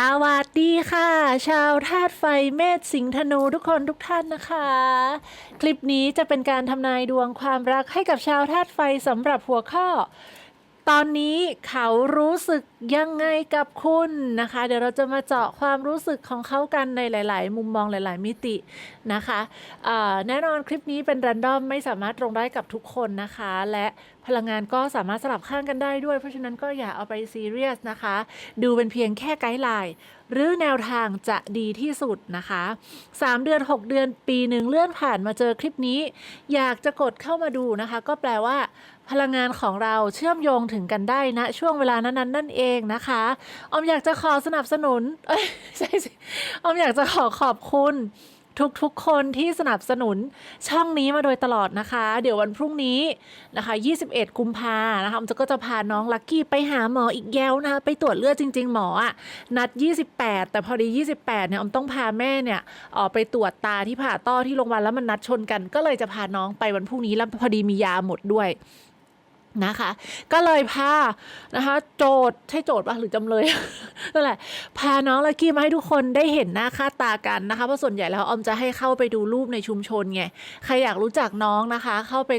สวัสดีค่ะ ชาวธาตุไฟเมษสิงห์ธนูทุกคนทุกท่านนะคะ คลิปนี้จะเป็นการทำนายดวงความรักให้กับชาวธาตุไฟสำหรับหัวข้อ ตอนนี้เขารู้สึกยังไงกับคุณนะคะ เดี๋ยวเราจะมาเจาะความรู้สึกของเขากันในหลาย ๆ มุมมองหลาย ๆ มิตินะคะแน่นอนคลิปนี้เป็นรันดอมไม่สามารถตรงได้กับทุกคนนะคะ และพลังงานก็สามารถสลับข้างกันได้ด้วย เพราะฉะนั้นก็อย่าเอาไปซีเรียสนะคะ ดูเป็นเพียงแค่ไกด์ไลน์หรือแนวทางจะดีที่สุดนะคะ 3 เดือน 6 เดือนปีหนึ่งเลื่อนผ่านมาเจอคลิปนี้ อยากจะกดเข้ามาดูนะคะ ก็แปลว่า พลังงานของเราเชื่อมโยงถึงกันได้นะช่วงเวลานั้นๆนั่นเองนะคะ ออมอยากจะขอสนับสนุน เอ้ยใช่สิออมอยากจะขอขอบคุณทุกๆ คนที่สนับสนุนช่องนี้มาโดยตลอดนะคะ เดี๋ยววันพรุ่งนี้นะคะ 21 กุมภานะคะอมจะก็จะพาน้องลักกี้ไปหาหมออีกแย้วนะคะ ไปตรวจเลือดจริง ๆ หมออะนัด 28 แต่พอดี 28 เนี่ยอมต้องพาแม่เนี่ยออกไปตรวจตาที่ผ่าต้อที่โรงพยาบาลแล้วมันนัดชนกัน ก็เลยจะพาน้องไปวันพรุ่งนี้แล้วพอดีมียาหมดด้วย นะคะ ก็เลยพานะคะ โจทย์ใช่โจทย์ปะหรือจำเลยนั่นแหละพาน้องลักกี้มาให้ทุกคนได้เห็นหน้าค่าตากันนะคะเพราะส่วนใหญ่แล้วออมจะให้เข้าไปดูรูปในชุมชนไงใครอยากรู้จักน้องนะคะ เข้าไป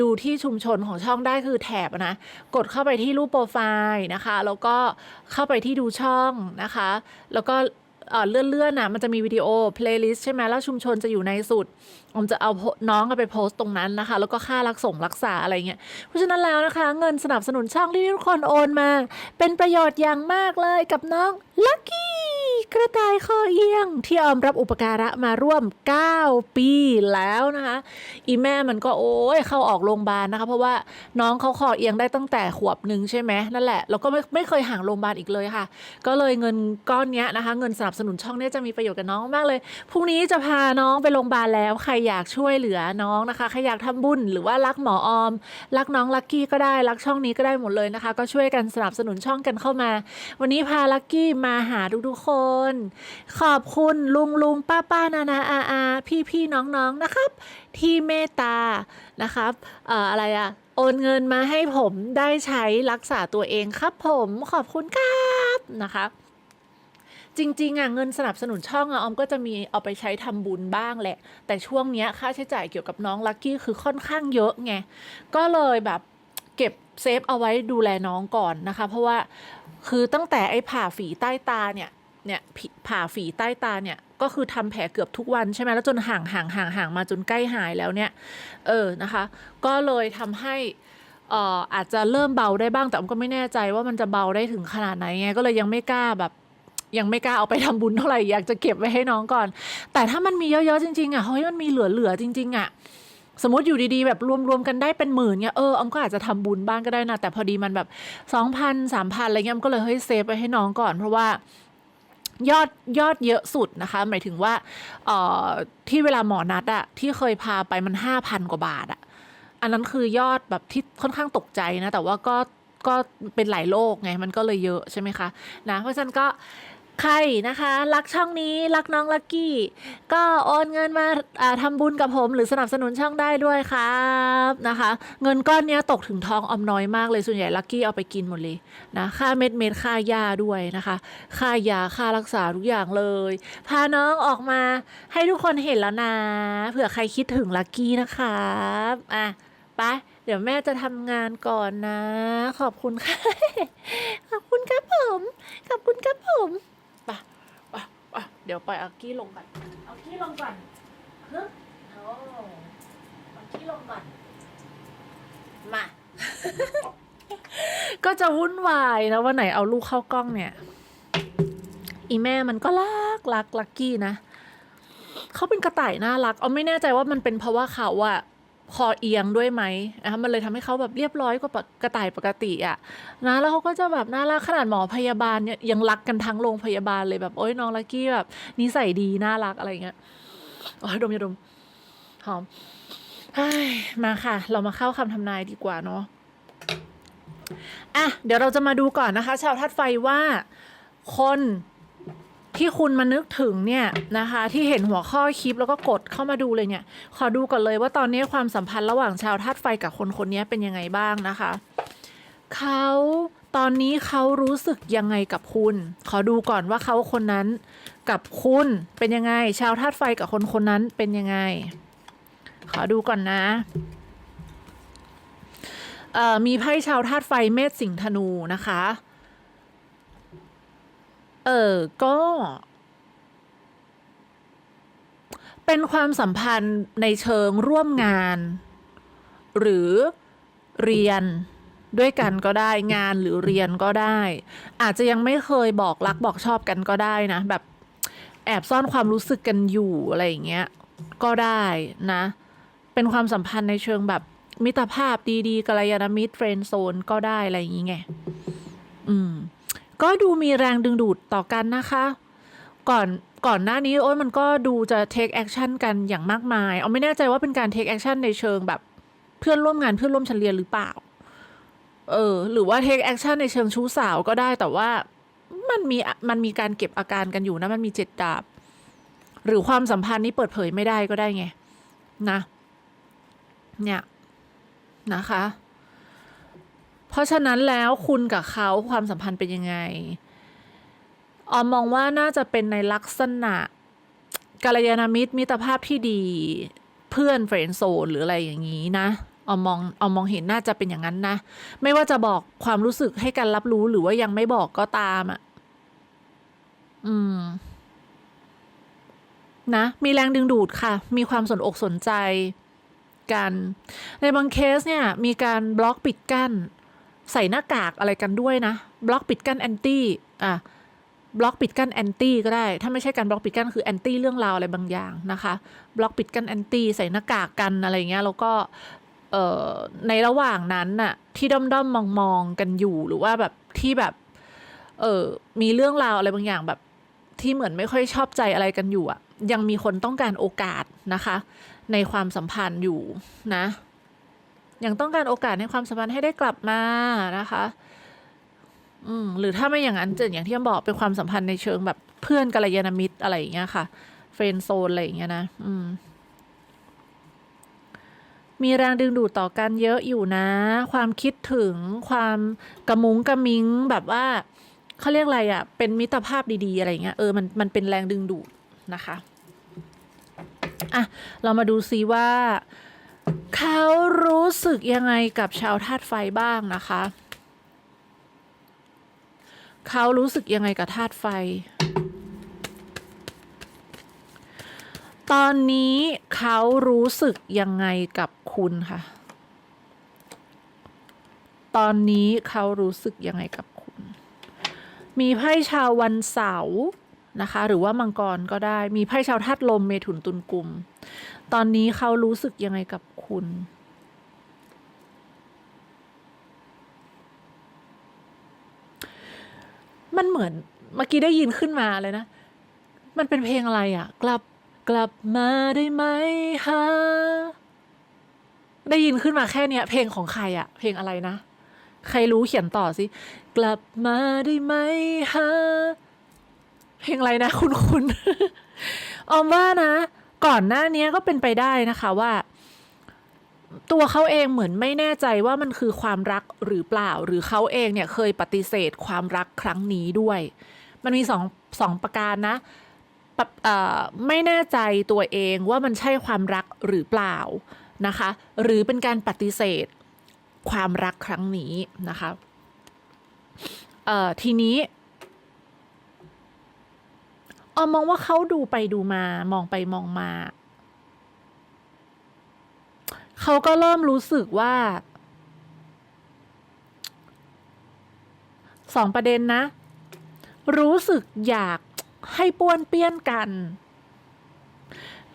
ดูที่ชุมชนของช่องได้คือแถบนะกดเข้าไปที่รูปโปรไฟล์นะคะ แล้วก็เข้าไปที่ดูช่องนะคะ แล้วก็ เอ่อเลื่อนๆน่ะมันจะมีวิดีโอเพลย์ลิสต์ใช่ไหมแล้วชุมชนจะอยู่ในสุดผมจะเอาน้องไปโพสต์ตรงนั้นนะคะ แล้วก็ค่ารักส่งรักษาอะไรเงี้ยเพราะฉะนั้นแล้วนะคะ เงินสนับสนุนช่องที่ทุกคนโอนมา เป็นประโยชน์อย่างมากเลยกับน้องลักกี้ กระต่ายคอเอียง ที่ออมรับอุปการะมาร่วม 9 ปีแล้วนะคะ อีแม่มันก็โอ้ยเข้าออกโรงพยาบาลนะคะ เพราะว่าน้องเขาคอเอียงได้ตั้งแต่ขวบหนึ่งใช่ไหมนั่นแหละแล้วก็ไม่ไม่เคยห่างโรงพยาบาลอีกเลยค่ะ ก็เลยเงินก้อนนี้นะคะ เงินสนับสนุนช่องนี้จะมีประโยชน์กับน้องมากเลยพรุ่งนี้จะพาน้องไปโรงพยาบาลแล้วใครอยากช่วยเหลือน้องนะคะใครอยากทำบุญหรือว่ารักหมอออม รักน้องลักกี้ก็ได้รักช่องนี้ก็ได้หมดเลยนะคะ ก็ช่วยกันสนับสนุนช่องกันเข้ามา วันนี้พาลักกี้มาหาทุกๆคนขอบคุณลุงลุงป้าป้านานาอาอาพี่พี่น้องน้องนะครับ ที่เมตตานะครับเอ่ออะไรอะโอนเงินมาให้ผมได้ใช้รักษาตัวเองครับผมขอบคุณครับนะคะจริงๆอะเงินสนับสนุนช่องอะออมก็จะมีเอาไปใช้ทำบุญบ้างแหละ แต่ช่วงเนี้ยค่าใช้จ่ายเกี่ยวกับน้องลักกี้คือค่อนข้างเยอะไง ก็เลยแบบเก็บเซฟเอาไว้ดูแลน้องก่อนนะคะ เพราะว่าคือตั้งแต่ไอ้ผ่าฝีใต้ตาเนี่ย เนี่ยผ่าฝีใต้ตาเนี่ยก็คือทำแผลเกือบทุกวันใช่ไหมแล้วจนห่างห่างห่างห่างมาจนใกล้หายแล้วเนี่ยเออนะคะ ก็เลยทำให้อ่ออาจจะเริ่มเบาได้บ้างแต่ออมก็ไม่แน่ใจว่ามันจะเบาได้ถึงขนาดไหนไงก็เลยยังไม่กล้าแบบยังไม่กล้าเอาไปทำบุญเท่าไหร่อยากจะเก็บไว้ให้น้องก่อน แต่ถ้ามันมีเยอะๆจริงๆอะเฮ้ยมันมีเหลือๆจริง ๆ อะ สมมติอยู่ดีๆ แบบรวมๆกันได้เป็นหมื่นเนี่ยเออออมก็อาจจะทำบุญบ้างก็ได้นะแต่พอดีมันแบบสองพันสามพันอะไรเงี้ยอมก็เลยเฮ้ยเซฟไปให้น้องก่อน เพราะว่า ยอดยอดเยอะสุดนะคะ หมายถึงว่าเอ่อที่เวลาหมอนัดอะที่เคยพาไปมันห้าพันกว่าบาทอะอันนั้นคือยอดแบบที่ค่อนข้างตกใจนะ แต่ว่าก็ก็เป็นหลายโรคไงมันก็เลยเยอะใช่ไหมคะนะเพราะฉะนั้นก็ ใครนะคะ รักช่องนี้รักน้องลักกี้ ก็โอนเงินมาอ่าทำบุญกับผม หรือสนับสนุนช่องได้ด้วยครับนะคะ เงินก้อนนี้ตกถึงท้องออมน้อยมากเลยส่วนใหญ่ลักกี้เอาไปกินหมดเลยนะค่าเม็ดเม็ดค่ายาด้วยนะคะ ค่ายาค่ารักษาทุกอย่างเลย พาน้องออกมาให้ทุกคนเห็นแล้วนะเผื่อใครคิดถึงลักกี้นะครับอะไปเดี๋ยวแม่จะทำงานก่อนนะ ขอบคุณค่ะ ขอบคุณครับผม ขอบคุณครับผม ปไปไปเดี๋ยวปล่อยเอากี้ลงก่อนเอากี้ลงก่อนฮึบโอ้เอากี้ลงก่อน มา ก็จะวุ่นวายนะวันไหนเอาลูกเข้ากล้องเนี่ย อีแม่มันก็รักรักลักกี้นะเขาเป็นกระต่ายน่ารักเอาไม่แน่ใจว่ามันเป็นเพราะว่าเขาอะ คอเอียงด้วยไหมนะคะมันเลยทำให้เขาแบบเรียบร้อยกว่ากระต่ายปกติอะนะแล้วเขาก็จะแบบน่ารักขนาดหมอพยาบาลเนี่ยยังรักกันทั้งโรงพยาบาลเลยแบบโอ้ยน้องลักกี้แบบนิสัยดีน่ารักอะไรเงี้ยโอ้ยดมยาดมหอมเฮ้ยมาค่ะ เรามาเข้าคำทำนายดีกว่าเนาะอะเดี๋ยวเราจะมาดูก่อนนะคะ ชาวธาตุไฟว่า คน ที่คุณมานึกถึงเนี่ยนะคะ ที่เห็นหัวข้อคลิปแล้วก็กดเข้ามาดูเลยเนี่ย ขอดูก่อนเลยว่าตอนนี้ความสัมพันธ์ระหว่างชาวธาตุไฟกับคนคนนี้เป็นยังไงบ้างนะคะ เขาตอนนี้เขารู้สึกยังไงกับคุณ ขอดูก่อนว่าเขาคนนั้นกับคุณเป็นยังไง ชาวธาตุไฟกับคนคนนั้นเป็นยังไง ขอดูก่อนนะมีไพ่ชาวธาตุไฟเมษสิงห์ธนูนะคะ เออก็ เป็นความสัมพันธ์ในเชิงร่วมงาน หรือเรียนด้วยกันก็ได้งานหรือเรียนก็ได้ อาจจะยังไม่เคยบอกรักบอกชอบกันก็ได้นะ แบบแอบซ่อนความรู้สึกกันอยู่อะไรอย่างเงี้ยก็ได้นะ เป็นความสัมพันธ์ในเชิงแบบมิตรภาพดีๆกัลยาณมิตรเฟรนด์โซนก็ได้อะไรอย่างเงี้ไงอืม ก็ดูมีแรงดึงดูดต่อกันนะคะ ก่อนก่อนหน้านี้โอ้ยมันก็ดูจะ take action กันอย่างมากมายเอาไม่แน่ใจว่าเป็นการ take action ในเชิงแบบ เพื่อนร่วมงานเพื่อนร่วมชั้นเรียนหรือเปล่า เออ หรือว่า take action ในเชิงชู้สาวก็ได้แต่ว่ามันมีมันมีการเก็บอาการกันอยู่นะ มันมีเจ็ดดาบ หรือความสัมพันธ์นี้เปิดเผยไม่ได้ก็ได้ไง นะ เนี่ยนะคะ เพราะฉะนั้นแล้วคุณกับเขาความสัมพันธ์เป็นยังไงออมมองว่าน่าจะเป็นในลักษณะกัลยาณมิตรมิตรภาพที่ดี เพื่อนเฟรนด์โซนหรืออะไรอย่างนี้นะออมมองออมมองเห็นน่าจะเป็นอย่างนั้นนะ ไม่ว่าจะบอกความรู้สึกให้กันรับรู้หรือว่ายังไม่บอกก็ตามอะ อืม นะ มีแรงดึงดูดค่ะ มีความสนอกสนใจกัน ในบางเคสเนี่ย มีการบล็อกปิดกั้น ใส่หน้ากากอะไรกันด้วยนะ บล็อกปิดกั้นแอนตี้อะบล็อกปิดกั้นแอนตี้ก็ได้ ถ้าไม่ใช่การบล็อกปิดกั้นคือแอนตี้เรื่องราวอะไรบางอย่างนะคะ บล็อกปิดกั้นแอนตี้ใส่หน้ากากกันอะไรเงี้ยแล้วก็เอ่อในระหว่างนั้นน่ะที่ด้อมด้อมมองมองกันอยู่หรือว่าแบบที่แบบเออมีเรื่องราวอะไรบางอย่างแบบที่เหมือนไม่ค่อยชอบใจอะไรกันอยู่อะยังมีคนต้องการโอกาสนะคะ ในความสัมพันธ์อยู่นะ ยังต้องการโอกาสในความสัมพันธ์ให้ได้กลับมานะคะอืมหรือถ้าไม่อย่างนั้นจะอย่างที่บอกเป็นความสัมพันธ์ในเชิงแบบเพื่อนกัลยาณมิตรอะไรอย่างเงี้ยค่ะเฟรนโซนอะไรอย่างเงี้ยนะอืมมีแรงดึงดูดต่อกันเยอะอยู่นะ ความคิดถึงความกระมุงกระมิงแบบว่าเขาเรียกอะไรอะ่ะ เป็นมิตรภาพดีๆ อะไรเงี้ยเออมันมันเป็นแรงดึงดูดนะคะอะเรามาดูซิว่า เขารู้สึกยังไงกับชาวธาตุไฟบ้างนะคะ เขารู้สึกยังไงกับธาตุไฟ ตอนนี้เขารู้สึกยังไงกับคุณค่ะ ตอนนี้เขารู้สึกยังไงกับคุณ มีไพ่ชาววันเสาร์นะคะ หรือว่ามังกรก็ได้ มีไพ่ชาวธาตุลมเมถุนตุลกุม ตอนนี้เขารู้สึกยังไงกับคุณ มันเหมือนเมื่อกี้ได้ยินขึ้นมาเลยนะ มันเป็นเพลงอะไรอะ่ะ กลับกลับมาได้ไหมฮะ ได้ยินขึ้นมาแค่เนี้ย เพลงของใครอะ่ะ เพลงอะไรนะ ใครรู้เขียนต่อสิ กลับมาได้ไหมฮะ เพลงอะไรนะ คุณคุณออมว่านะ ก่อนหน้านี้ก็เป็นไปได้นะคะว่า ตัวเขาเองเหมือนไม่แน่ใจว่ามันคือความรักหรือเปล่า หรือเขาเองเนี่ยเคยปฏิเสธความรักครั้งนี้ด้วย มันมีสองสองประการนะปะเอ่อไม่แน่ใจตัวเองว่ามันใช่ความรักหรือเปล่านะคะ หรือเป็นการปฏิเสธความรักครั้งนี้นะคะเอ่อทีนี้ ออมมองว่าเขาดูไปดูมามองไปมองมา เขาก็เริ่มรู้สึกว่าสองประเด็นนะ รู้สึกอยากให้ป้วนเปี้ยนกัน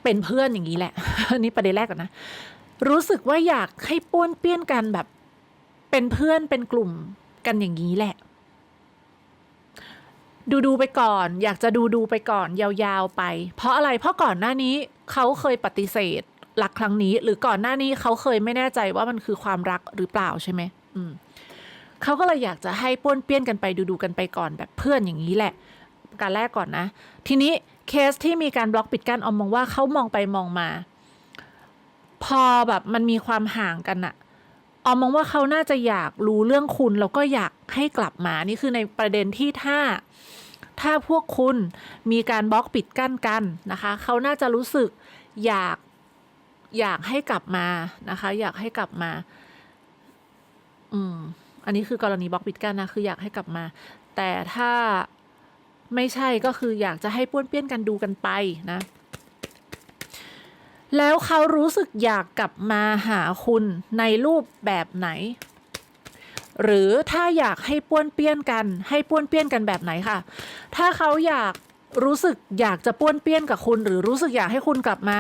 เป็นเพื่อนอย่างนี้แหละอันนี้ประเด็นแรกก่อนนะ รู้สึกว่าอยากให้ป้วนเปี้ยนกันแบบ เป็นเพื่อนเป็นกลุ่มกันอย่างนี้แหละ ดูดูไปก่อน อยากจะดูดูไปก่อนยาวๆไป เพราะอะไรเพราะก่อนหน้านี้เขาเคยปฏิเสธรักครั้งนี้ หรือก่อนหน้านี้เขาเคยไม่แน่ใจว่ามันคือความรักหรือเปล่าใช่ไหมอืมเขาก็เลยอยากจะให้ป้วนเปี้ยนกันไปดูดูกันไปก่อนแบบเพื่อนอย่างนี้แหละ การแรกก่อนนะ ทีนี้เคสที่มีการบล็อกปิดกั้นออมมองว่าเขามองไปมองมา พอแบบมันมีความห่างกันอะ ออมมองว่าเขาน่าจะอยากรู้เรื่องคุณแล้วก็อยากให้กลับมา นี่คือในประเด็นที่ถ้า ถ้าพวกคุณมีการบล็อกปิดกั้นกันนะคะ เขาน่าจะรู้สึกอยากอยากให้กลับมานะคะ อยากให้กลับมา อืม อันนี้คือกรณีบล็อกปิดกั้นนะ คืออยากให้กลับมา แต่ถ้าไม่ใช่ก็คืออยากจะให้ป้วนเปี้ยนกันดูกันไปนะ แล้วเขารู้สึกอยากกลับมาหาคุณในรูปแบบไหน หรือถ้าอยากให้ป้วนเปี้ยนกัน ให้ป้วนเปี้ยนกันแบบไหนค่ะ ถ้าเขาอยากรู้สึกอยากจะป้วนเปี้ยนกับคุณ หรือรู้สึกอยากให้คุณกลับมา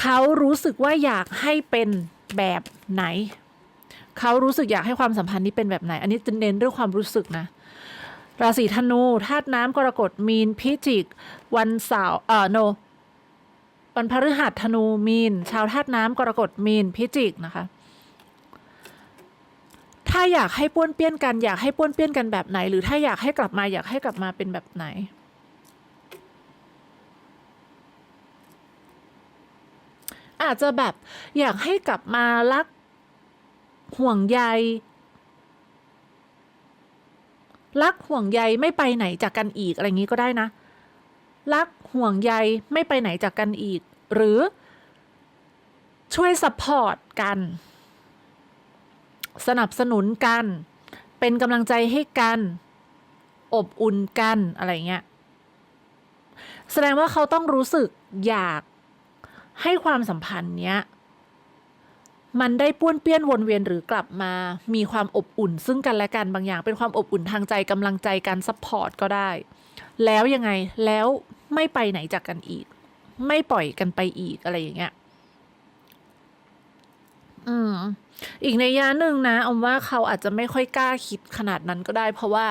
เขารู้สึกว่าอยากให้เป็นแบบไหน เขารู้สึกอยากให้ความสัมพันธ์นี้เป็นแบบไหน อันนี้จะเน้นเรื่องความรู้สึกนะราศีธนูธาตุน้ำกรกฎมีนพิจิก วันเสาร์เอ่อโน วันพฤหัสธนูมีน ชาวธาตุน้ำกรกฎมีนพิจิกนะคะ ถ้าอยากให้ป้วนเปี้ยนกันอยากให้ป้วนเปี้ยนกันแบบไหน หรือถ้าอยากให้กลับมาอยากให้กลับมาเป็นแบบไหนอาจจะแบบอยากให้กลับมารักห่วงใย รักห่วงใยไม่ไปไหนจากกันอีกอะไรอย่างนี้ก็ได้นะ รักห่วงใยไม่ไปไหนจากกันอีก หรือช่วยสปอร์ตกัน สนับสนุนกัน เป็นกำลังใจให้กัน อบอุ่นกันอะไรเงี้ย แสดงว่าเขาต้องรู้สึกอยากให้ความสัมพันธ์เนี้ย มันได้ป้วนเปี้ยนวนเวียนหรือกลับมา มีความอบอุ่น ซึ่งกันและกันบางอย่าง เป็นความอบอุ่นทางใจกำลังใจการซัพพอร์ตก็ได้ แล้วยังไงแล้ว ไม่ไปไหนจากกันอีก ไม่ปล่อยกันไปอีกอะไรอย่างเงี้ยอืม อีกในยะหนึ่งนะอมว่าเขาอาจจะไม่ค่อยกล้าคิดขนาดนั้นก็ได้ เพราะว่า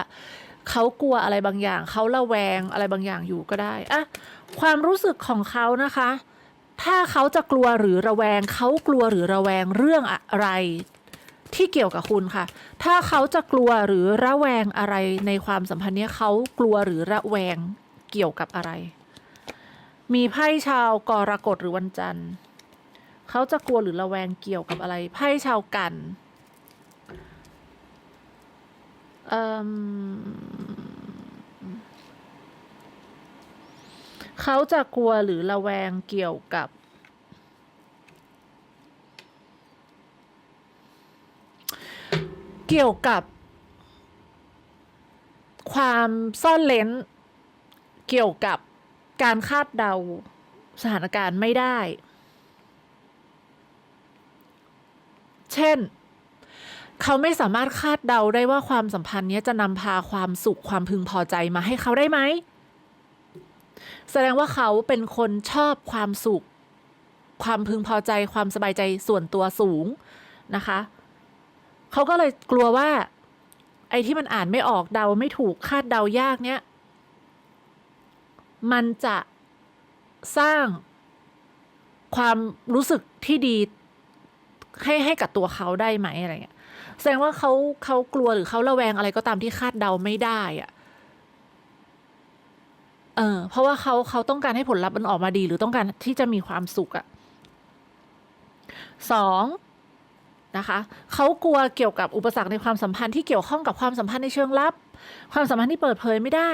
เขากลัวอะไรบางอย่าง เขาระแวงอะไรบางอย่างอยู่ก็ได้อะความรู้สึกของเขานะคะ ถ้าเขาจะกลัวหรือระแวง เขากลัวหรือระแวงเรื่องอะไรที่เกี่ยวกับคุณค่ะ ถ้าเขาจะกลัวหรือระแวงอะไรในความสัมพันธ์นี้เขากลัวหรือระแวง เกี่ยวกับอะไร มีไพ่ชาวกรกฎหรือวันจันทร์ เขาจะกลัวหรือระแวงเกี่ยวกับอะไร ไพ่ชาวกันเอิ่มเขาจะกลัวหรือระแวงเกี่ยวกับ เกี่ยวกับ ความซ่อนเลน เกี่ยวกับการคาดเดาสถานการณ์ไม่ได้ เช่น เขาไม่สามารถคาดเดาได้ว่าความสัมพันธ์นี้จะนำพาความสุขความพึงพอใจมาให้เขาได้ไหม แสดงว่าเขาเป็นคนชอบความสุข ความพึงพอใจความสบายใจส่วนตัวสูงนะคะ เขาก็เลยกลัวว่า ไอ้ที่มันอ่านไม่ออกเดาไม่ถูกคาดเดายากเนี้ย มันจะสร้างความรู้สึกที่ดีให้ให้กับตัวเขาได้ไหมอะไรเงี้ยแสดงว่าเขาเขากลัวหรือเขาระแวงอะไรก็ตามที่คาดเดาไม่ได้อะเออเพราะว่าเขาเขาต้องการให้ผลลัพธ์มันออกมาดี หรือต้องการที่จะมีความสุขอะสองนะคะเขากลัวเกี่ยวกับอุปสรรคในความสัมพันธ์ที่เกี่ยวข้องกับความสัมพันธ์ในเชิงลับ ความสัมพันธ์ที่เปิดเผยไม่ได้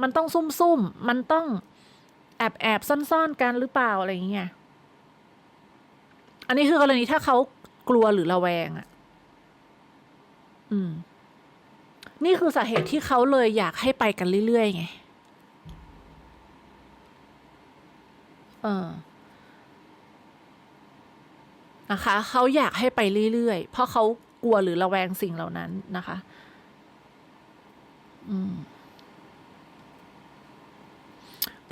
มันต้องซุ่มซุ่มๆมันต้องแอบแอบซ่อนๆกันหรือเปล่าอะไรอย่างเงี้ย อันนี้คือกรณีถ้าเขากลัวหรือระแวงอะ อืม นี่คือสาเหตุที่เขาเลยอยากให้ไปกันเรื่อยๆไง เออ นะคะ เขาอยากให้ไปเรื่อยๆ เพราะเขากลัวหรือระแวงสิ่งเหล่านั้นนะคะ อืม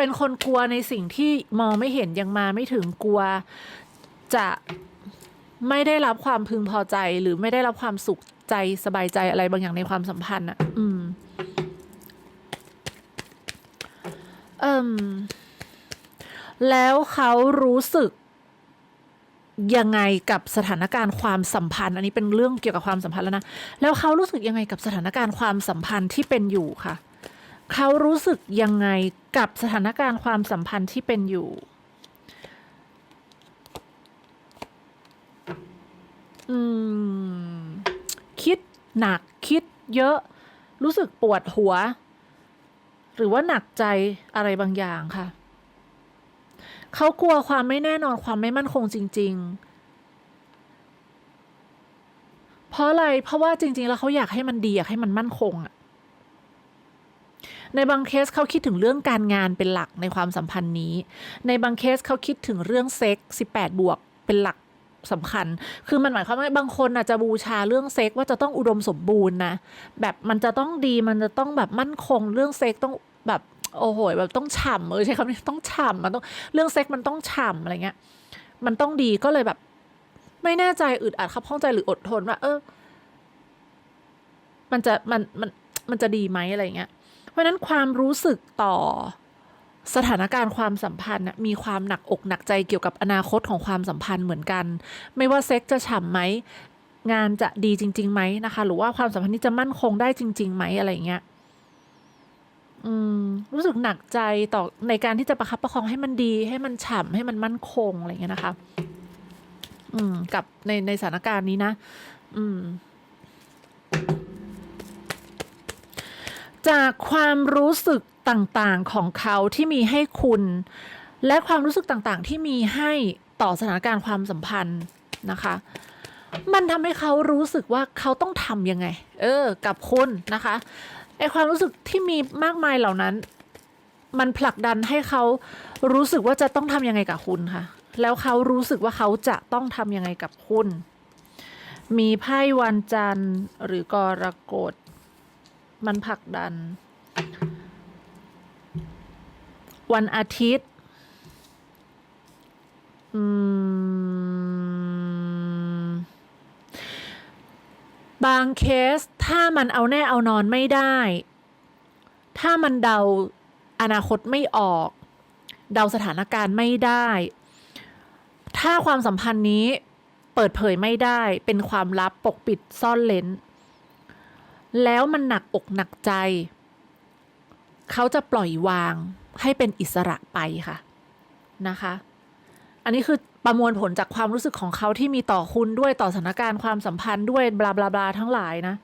เป็นคนกลัวในสิ่งที่มองไม่เห็นยังมาไม่ถึงกลัว จะไม่ได้รับความพึงพอใจหรือไม่ได้รับความสุขใจสบายใจอะไรบางอย่างในความสัมพันธ์อะ อืม เอิมแล้วเขารู้สึกยังไงกับสถานการณ์ความสัมพันธ์ อันนี้เป็นเรื่องเกี่ยวกับความสัมพันธ์แล้วนะ แล้วเขารู้สึกยังไงกับสถานการณ์ความสัมพันธ์ที่เป็นอยู่ค่ะ เขารู้สึกยังไงกับสถานการณ์ความสัมพันธ์ที่เป็นอยู่ อืม คิดหนักคิดเยอะ รู้สึกปวดหัว หรือว่าหนักใจอะไรบางอย่างค่ะ เขากลัวความไม่แน่นอนความไม่มั่นคงจริง ๆเพราะอะไร เพราะว่าจริง ๆ แล้วเขาอยากให้มันดีอยากให้มันมั่นคงอะ ในบางเคสเขาคิดถึงเรื่องการงานเป็นหลักในความสัมพันธ์นี้ ในบางเคสเขาคิดถึงเรื่องเซ็ก18บวกเป็นหลักสำคัญ คือมันหมายความว่าบางคนอาจจะบูชาเรื่องเซ็กว่าจะต้องอุดมสมบูรณ์นะ แบบมันจะต้องดี มันจะต้องแบบมั่นคง เรื่องเซ็กต้องแบบโอ้โหแบบต้องฉ่ำเออใช้คำนี้ต้องฉ่ำมันต้องเรื่องเซ็กมันต้องฉ่ำอะไรเงี้ย มันต้องดีก็เลยแบบ ไม่แน่ใจอึดอัดขับข้องใจหรืออดทนว่า เออ มันจะมันมันมันจะดีไหมอะไรเงี้ย ราะนั้นความรู้สึกต่อสถานการณ์ความสัมพันธ์มีความหนักอกหนักใจเกี่ยวกับอนาคตของความสัมพันธ์เหมือนกัน ไม่ว่าเซ็กจะฉ่ำไหมงานจะดีจริงๆไหมนะคะ หรือว่าความสัมพันธ์นี้จะมั่นคงได้จริงๆไหมอะไรเงี้ยอืมรู้สึกหนักใจต่อในการที่จะประคับประคองให้มันดี ให้มันฉ่ำให้มันมั่นคงอะไรเงี้ยนะคะ อืม กับในในสถานการณ์นี้นะ อืม จากความรู้สึกต่างๆของเขาที่มีให้คุณ และความรู้สึกต่างๆที่มีให้ต่อสถานการณ์ความสัมพันธ์นะคะ มันทำให้เขารู้สึกว่าเขาต้องทำยังไง เออ กับคุณนะคะไอความรู้สึกที่มีมากมายเหล่านั้น มันผลักดันให้เขารู้สึกว่าจะต้องทำยังไงกับคุณค่ะ แล้วเขารู้สึกว่าเขาจะต้องทำยังไงกับคุณ มีไพ่วันจันทร์หรือกรกฎ มันผลักดัน วันอาทิตย์บางเคสถ้ามันเอาแน่เอานอนไม่ได้ ถ้ามันเดาอนาคตไม่ออก เดาสถานการณ์ไม่ได้ ถ้าความสัมพันธ์นี้เปิดเผยไม่ได้เป็นความลับปกปิดซ่อนเลน แล้วมันหนักอกหนักใจ เขาจะปล่อยวางให้เป็นอิสระไปค่ะนะคะ อันนี้คือประมวลผลจากความรู้สึกของเขาที่มีต่อคุณด้วยต่อสถานการณ์ความสัมพันธ์ด้วยบลาบลาบลาทั้งหลายนะ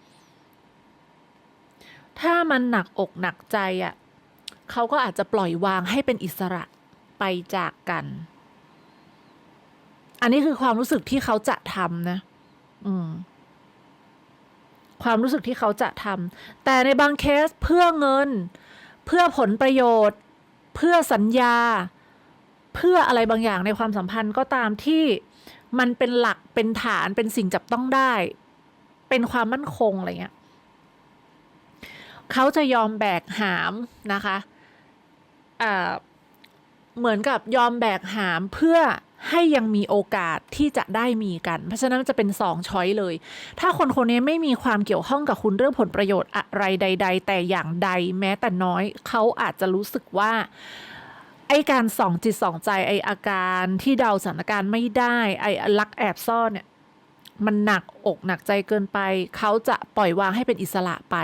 ถ้ามันหนักอกหนักใจอะ่ะเขาก็อาจจะปล่อยวางให้เป็นอิสระไปจากกัน อันนี้คือความรู้สึกที่เขาจะทำนะ อืม ความรู้สึกที่เขาจะทำแต่ในบางเคสเพื่อเงิน เพื่อผลประโยชน์ เพื่อสัญญา เพื่ออะไรบางอย่างในความสัมพันธ์ก็ตามที่มันเป็นหลักเป็นฐานเป็นสิ่งจับต้องได้ เป็นความมั่นคงอะไรเงี้ยเขาจะยอมแบกหามนะคะเหมือนกับยอมแบกหามเพื่อ ให้ยังมีโอกาสที่จะได้มีกัน เพราะฉะนั้นมันจะเป็นสองช้อยเลย ถ้าคนคนนี้ไม่มีความเกี่ยวข้องกับคุณเรื่องผลประโยชน์อะไรใด ๆ แต่อย่างใดแม้แต่น้อย เขาอาจจะรู้สึกว่าไอการสองจิตสองใจไออาการที่เดาสถานการณ์ไม่ได้ไอลักแอบซ่อนเนี่ยมันหนักอกหนักใจเกินไป เขาจะปล่อยวางให้เป็นอิสระไป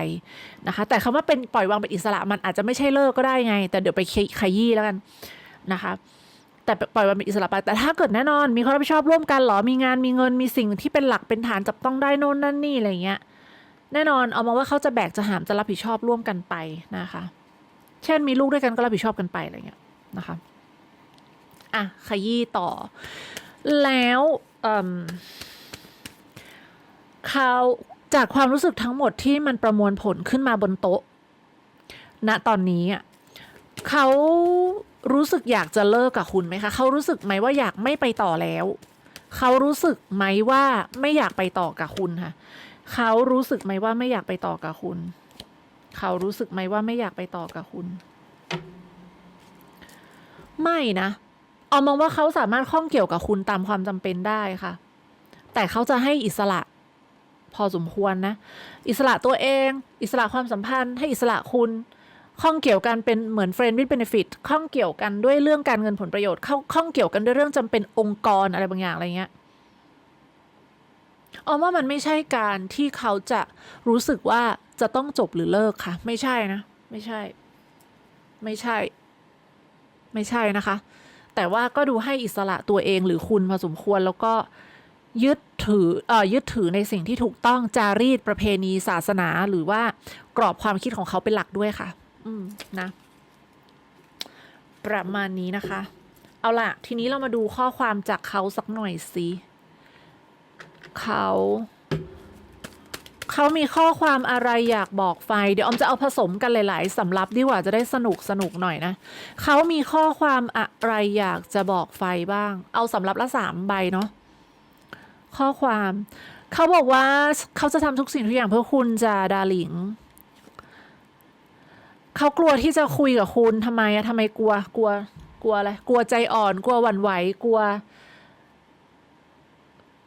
นะคะ แต่คำว่าเป็นปล่อยวางเป็นอิสระมันอาจจะไม่ใช่เลิกก็ได้ไง แต่เดี๋ยวไปขยี้แล้วกันนะคะ แต่ปล่อยวางเป็นอิสระไปแต่ถ้าเกิดแน่นอน มีความรับผิดชอบร่วมกันเหรอมีงานมีเงินมีสิ่งที่เป็นหลักเป็นฐานจับต้องได้โน่นนั่นนี่อะไรเงี้ยแน่นอนเอามาว่าเขาจะแบกจะหามจะรับผิดชอบร่วมกันไปนะคะ เช่นมีลูกด้วยกันก็รับผิดชอบกันไปอะไรเงี้ยนะคะอะขยี้ต่อ แล้วเอิ่มเขาจากความรู้สึกทั้งหมดที่มันประมวลผลขึ้นมาบนโต๊ะณตอนนี้อะเขา รู้สึกอยากจะเลิกกับคุณไหมคะ เขารู้สึกไหมว่าอยากไม่ไปต่อแล้ว เขารู้สึกไหมว่าไม่อยากไปต่อกับคุณค่ะ เขารู้สึกไหมว่าไม่อยากไปต่อกับคุณ เขารู้สึกไหมว่าไม่อยากไปต่อกับคุณ ไม่นะเอามองว่าเขาสามารถข้องเกี่ยวกับคุณตามความจำเป็นได้ค่ะ แต่เขาจะให้อิสระ พอสมควรนะ อิสระตัวเอง อิสระความสัมพันธ์ ให้อิสระคุณ ข้องเกี่ยวกันเป็นเหมือน friend with benefit ข้องเกี่ยวกันด้วยเรื่องการเงินผลประโยชน์เข้าข้องเกี่ยวกันด้วยเรื่องจำเป็นองค์กรอะไรบางอย่างอะไรเงี้ยเอาว่ามันไม่ใช่การที่เขาจะรู้สึกว่าจะต้องจบหรือเลิกค่ะ ไม่ใช่นะ ไม่ใช่ ไม่ใช่ ไม่ใช่นะคะ แต่ว่าก็ดูให้อิสระตัวเองหรือคุณพอสมควรแล้วก็ยึดถือเอ่อยึดถือในสิ่งที่ถูกต้องจารีตประเพณีศาสนาหรือว่ากรอบความคิดของเขาเป็นหลักด้วยค่ะ อืมนะ ประมาณนี้นะคะ เอาล่ะ ทีนี้เรามาดูข้อความจากเขาสักหน่อยสิเขาเขามีข้อความอะไรอยากบอกไฟ เดี๋ยวออมจะเอาผสมกันหลาย ๆสำรับดีกว่าจะได้สนุกสนุกหน่อยนะเขามีข้อความอะไรอยากจะบอกไฟบ้าง เอาสำรับละสามใบเนาะข้อความ เขาบอกว่าเขาจะทำทุกสิ่งทุกอย่างเพื่อคุณจะดาหลิง เขากลัวที่จะคุยกับคุณทำไมอะทำไมกลัว กลัว กลัวอะไร กลัวใจอ่อน กลัวหวั่นไหว กลัว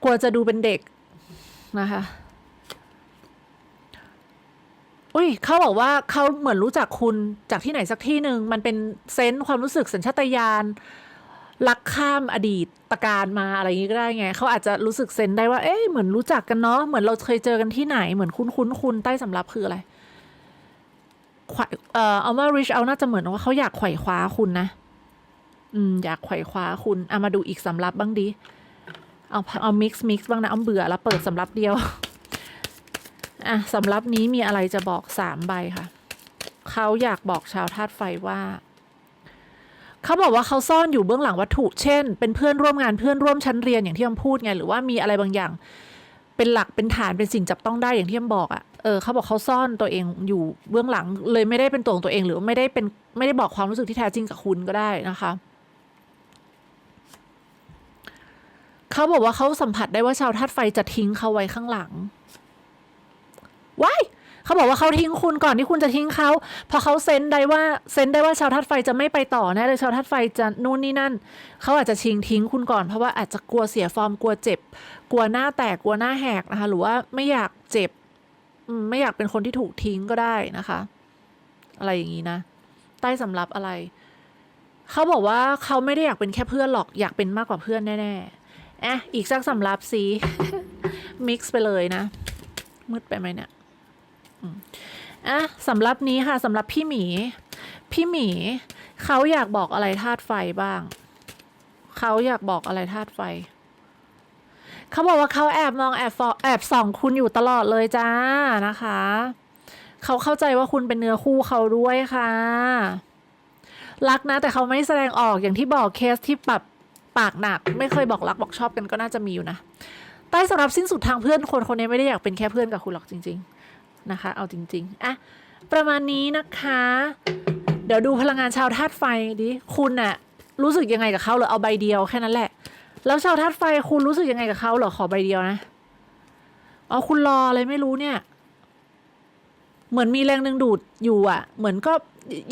กลัวจะดูเป็นเด็กนะคะ อุ้ยเขาบอกว่าเขาเหมือนรู้จักคุณจากที่ไหนสักที่หนึ่ง มันเป็นเซนส์ความรู้สึกสัญชาตญาณลักข้ามอดีตตะการมาอะไรอย่างนี้ก็ได้ไง เขาอาจจะรู้สึกเซนได้ว่า เอ๊ะเหมือนรู้จักกันเนาะ เหมือนเราเคยเจอกันที่ไหน เหมือนคุ้นคุ้นคุณใต้สำรับคืออะไร เอ่อเอาว่า reach out น่าจะเหมือนว่าเขาอยากไขว่คว้าคุณนะ อืม อยากไขว่คว้าคุณเอามาดูอีกสำรับบ้างดิเอาเอา mix mix บ้างนะเอาเบื่อแล้วเปิดสำรับเดียวอะสำรับนี้มีอะไรจะบอกสามใบค่ะเขาอยากบอกชาวธาตุไฟว่าเขาบอกว่าเขาซ่อนอยู่เบื้องหลังวัตถุ เช่น เป็นเพื่อนร่วมงานเพื่อนร่วมชั้นเรียนอย่างที่อมพูดไง หรือว่ามีอะไรบางอย่าง เป็นหลักเป็นฐานเป็นสิ่งจับต้องได้อย่างที่อมบอกอะ่ะเออเขาบอกเขาซ่อนตัวเองอยู่เบื้องหลังเลยไม่ได้เป็นตัวของตัวเองหรือไม่ได้เป็นไม่ได้บอกความรู้สึกที่แท้จริงกับคุณก็ได้นะคะเขาบอกว่าเขาสัมผัสได้ว่าชาวธาตุไฟจะทิ้งเขาไว้ข้างหลังว้าย เขาบอกว่าเขาทิ้งคุณก่อนที่คุณจะทิ้งเขาพอเขาเซนได้ว่าเซนได้ว่าชาวธาตุไฟจะไม่ไปต่อแน่เลยชาวธาตุไฟจะนู่นนี่นั่นเขาอาจจะชิงทิ้งคุณก่อนเพราะว่าอาจจะกลัวเสียฟอร์มกลัวเจ็บ กลัวหน้าแตกกลัวหน้าแหกนะคะ หรือว่าไม่อยากเจ็บไม่อยากเป็นคนที่ถูกทิ้งก็ได้นะคะ อะไรอย่างนี้นะ ใต้สำรับอะไรเขาบอกว่าเขาไม่ได้อยากเป็นแค่เพื่อนหรอกอยากเป็นมากกว่าเพื่อนแน่ๆอะอีกสักสำรับสิมิกซ์ไปเลยนะมืดไปไหมเนี่ย อะสำหรับนี้ค่ะสำหรับพี่หมี พี่หมี เขาอยากบอกอะไรธาตุไฟบ้าง เขาอยากบอกอะไรธาตุไฟ เขาบอกว่าเขาแอบมองแอบฟอแอบส่องคุณอยู่ตลอดเลยจ้านะคะ เขาเข้าใจว่าคุณเป็นเนื้อคู่เขาด้วยค่ะ รักนะ แต่เขาไม่แสดงออกอย่างที่บอกเคสที่แบบปากหนัก ไม่เคยบอกรักบอกชอบกันก็น่าจะมีอยู่นะใต้สำหรับสิ้นสุดทางเพื่อนคนคนนี้ไม่ได้อยากเป็นแค่เพื่อนกับคุณหรอกจริง ๆ นะคะ เอาจริงๆอะประมาณนี้นะคะ เดี๋ยวดูพลังงานชาวธาตุไฟดิคุณน่ะรู้สึกยังไงกับเขาเหรอเอาใบเดียวแค่นั้นแหละ แล้วชาวธาตุไฟคุณรู้สึกยังไงกับเขาเหรอขอใบเดียวนะอ๋อคุณรออะไรไม่รู้เนี่ย เหมือนมีแรงดึงดูดอยู่อะเหมือนก็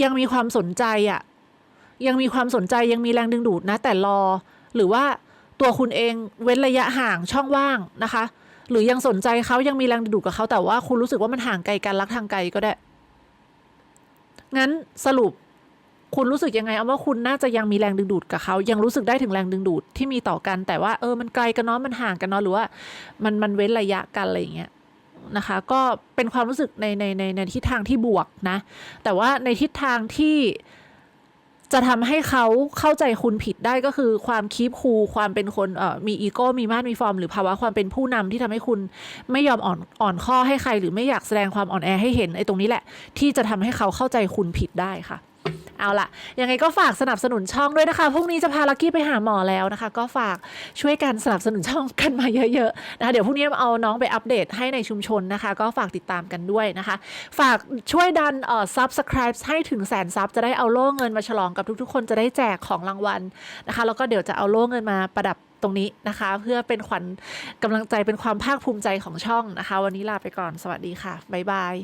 ยังมีความสนใจอะยังมีความสนใจยังมีแรงดึงดูดนะ แต่รอ หรือว่าตัวคุณเองเว้นระยะห่างช่องว่างนะคะ หรือยังสนใจเขายังมีแรงดึงดูดกับเขาแต่ว่าคุณรู้สึกว่ามันห่างไกลกันรักทางไกลก็ได้ งั้นสรุปคุณรู้สึกยังไงเอาว่าคุณน่าจะยังมีแรงดึงดูดกับเขายังรู้สึกได้ถึงแรงดึงดูดที่มีต่อกัน แต่ว่าเออมันไกลกันเนาะมันห่างกันเนาะหรือว่ามันมันเว้นระยะกันอะไรอย่างเงี้ยนะคะ ก็เป็นความรู้สึกในในในในทิศทางที่บวกนะ แต่ว่าในทิศทางที่ จะทำให้เขาเข้าใจคุณผิดได้ก็คือความคีบคูความเป็นคนเอ่อมีอีโก้มีมาตรมีฟอร์ม หรือภาวะความเป็นผู้นำที่ทำให้คุณไม่ยอมอ่อนอ่อนข้อให้ใคร หรือไม่อยากแสดงความอ่อนแอให้เห็นไอ้ตรงนี้แหละ ที่จะทำให้เขาเข้าใจคุณผิดได้ค่ะ เอาละยังไงก็ฝากสนับสนุนช่องด้วยนะคะ พรุ่งนี้จะพาลักกี้ไปหาหมอแล้วนะคะ ก็ฝากช่วยกันสนับสนุนช่องกันมาเยอะๆนะคะ เดี๋ยวพรุ่งนี้เอาน้องไปอัปเดตให้ในชุมชนนะคะ ก็ฝากติดตามกันด้วยนะคะ ฝากช่วยดันเอ่อ subscribe ให้ถึงแสนซับจะได้เอาโล่เงินมาฉลองกับทุกๆ คนจะได้แจกของรางวัลนะคะ แล้วก็เดี๋ยวจะเอาโล่เงินมาประดับตรงนี้นะคะ เพื่อเป็นขวัญกำลังใจเป็นความภาคภูมิใจของช่องนะคะ วันนี้ลาไปก่อนสวัสดีค่ะบ๊ายบาย